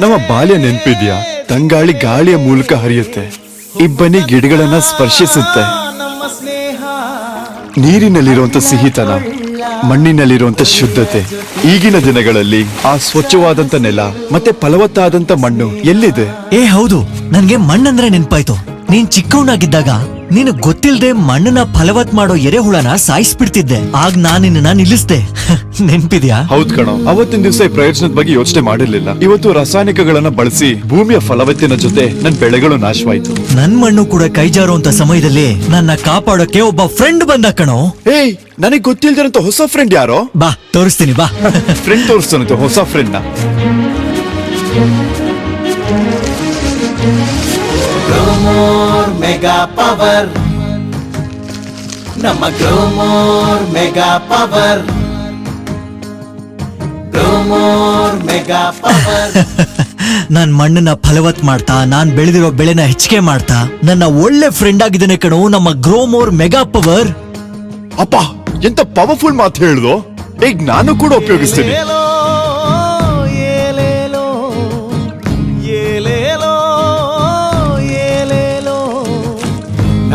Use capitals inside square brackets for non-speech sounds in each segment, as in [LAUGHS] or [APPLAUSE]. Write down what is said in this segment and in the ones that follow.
ನಮ್ಮ ಬಾಲ್ಯ ನೆನಪಿದ್ಯಾ? ತಂಗಾಳಿ ಗಾಳಿಯ ಮೂಲಕ ಹರಿಯುತ್ತೆ. ಇಬ್ಬನಿ ಗಿಡಗಳನ್ನ ಸ್ಪರ್ಶಿಸುತ್ತೆ. ನೀರಿನಲ್ಲಿರುವಂತ ಸಿಹಿತನ ಮಣ್ಣಿನಲ್ಲಿರುವಂತ ಶುದ್ಧತೆ ಈಗಿನ ದಿನಗಳಲ್ಲಿ ಆ ಸ್ವಚ್ಛವಾದಂತ ನೆಲ ಮತ್ತೆ ಫಲವತ್ತಾದಂತ ಮಣ್ಣು ಎಲ್ಲಿದೆ? ಏ ಹೌದು. ನನ್ಗೆ ಮಣ್ಣಂದ್ರೆ ನೆನ್ಪಾಯ್ತು. ನೀನ್ ಚಿಕ್ಕವನಾಗಿದ್ದಾಗ ನೀನು ಗೊತ್ತಿಲ್ಲದೆ ಮಣ್ಣನ್ನ ಫಲವತ್ ಮಾಡೋ ಎರೆಹುಳನ ಸಾಯಿಸ್ಬಿಡ್ತಿದ್ದೆ. ಆಗ ನಾನ್ ನಿನ್ನ ನಿಲ್ಲಿಸ್ದೆ. [LAUGHS] ನೆನ್ಪಿದ್ಯಾ? ಹೌದ್ ಕಣೋ. ಅವತ್ತಿನ ದಿವಸ ಈ ಪ್ರಯೋಜನದ ಬಗ್ಗೆ ಯೋಚನೆ ಮಾಡಿರ್ಲಿಲ್ಲ. ಇವತ್ತು ರಾಸಾಯನಿಕಗಳನ್ನ ಬಳಸಿ ಭೂಮಿಯ ಫಲವತ್ತಿನ ಜೊತೆ ನನ್ ಬೆಳೆಗಳು ನಾಶವಾಯ್ತು. ನನ್ ಮಣ್ಣು ಕೂಡ ಕೈಜಾರುವಂತ ಸಮಯದಲ್ಲಿ ನನ್ನ ಕಾಪಾಡೋಕೆ ಒಬ್ಬ ಫ್ರೆಂಡ್ ಬಂದ ಕಣೋ. ಏಯ್ ನನಗ್ ಗೊತ್ತಿಲ್ದಿರಂತ ಹೊಸ ಫ್ರೆಂಡ್ ಯಾರೋ? ಬಾ ತೋರಿಸ್ತೀನಿ ಬಾ. [LAUGHS] ಫ್ರೆಂಡ್ ತೋರಿಸ್ತಾನಂತೆ ಹೊಸ ಫ್ರೆಂಡ್ನ. ಮೆಗಾ ಪವರ್ ನಮ್ಮ Gromor mega power Gromor mega power ನಾನ್ ಮಣ್ಣನ್ನ ಫಲವತ್ ಮಾಡ್ತಾ ನಾನ್ ಬೆಳೆದಿರೋ ಬೆಳೆನ ಹೆಚ್ಚಿಗೆ ಮಾಡ್ತಾ ನನ್ನ ಒಳ್ಳೆ ಫ್ರೆಂಡ್ ಆಗಿದ್ದೇನೆ ಕಣೋ ನಮ್ಮ ಗ್ರೋಮೋರ್ ಮೆಗಾ ಪವರ್ ಅಪ್ಪ ಎಂತ ಪವರ್ಫುಲ್ ಮಾತು ಹೇಳುದು? ಈಗ ನಾನು ಕೂಡ ಉಪಯೋಗಿಸ್ತೀನಿ.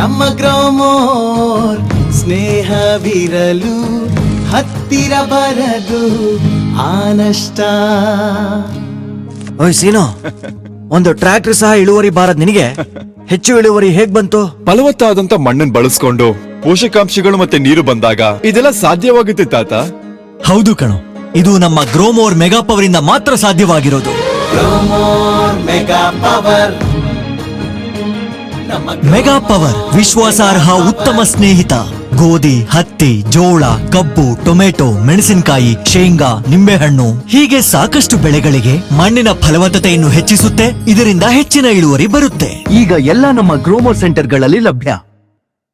ನಮ್ಮ ಗ್ರೋಮೋರ್ ಸ್ನೇಹವಿರಲು ಹತ್ತಿರ ಬರದು ಆನಷ್ಟ. ಓಯ್ ಸೀನೋ ಒಂದು ಟ್ರ್ಯಾಕ್ಟರ್ ಸಹ ಇಳುವರಿ ಬಾರದ್ ನಿನಗೆ? ಹೆಚ್ಚು ಇಳುವರಿ ಹೇಗ್ ಬಂತು? ಫಲವತ್ತಾದಂತ ಮಣ್ಣನ್ ಬಳಸ್ಕೊಂಡು ಪೋಷಕಾಂಶಗಳು ಮತ್ತೆ ನೀರು ಬಂದಾಗ ಇದೆಲ್ಲ ಸಾಧ್ಯವಾಗುತ್ತೆ ತಾತ? ಹೌದು ಕಣೋ ಇದು ನಮ್ಮ ಗ್ರೋಮೋರ್ ಮೆಗಾ ಪವರ್ ಇಂದ ಮಾತ್ರ ಸಾಧ್ಯವಾಗಿರೋದು. Gromor mega power mega power ವಿಶ್ವಾಸಾರ್ಹ ಉತ್ತಮ ಸ್ನೇಹಿತ ಗೋಧಿ ಹತ್ತಿ ಜೋಳ ಕಬ್ಬು ಟೊಮೆಟೊ ಮೆಣಸಿನಕಾಯಿ ಶೇಂಗಾ ನಿಂಬೆಹಣ್ಣು ಹೀಗೆ ಸಾಕಷ್ಟು ಬೆಳೆಗಳಿಗೆ ಮಣ್ಣಿನ ಫಲವತ್ತತೆಯನ್ನು ಹೆಚ್ಚಿಸುತ್ತೆ, ಇದರಿಂದ ಹೆಚ್ಚಿನ ಇಳುವರಿ ಬರುತ್ತೆ. ಈಗ ಎಲ್ಲ ನಮ್ಮ ಗ್ರೋಮೋ ಸೆಂಟರ್ಗಳಲ್ಲಿ ಲಭ್ಯ.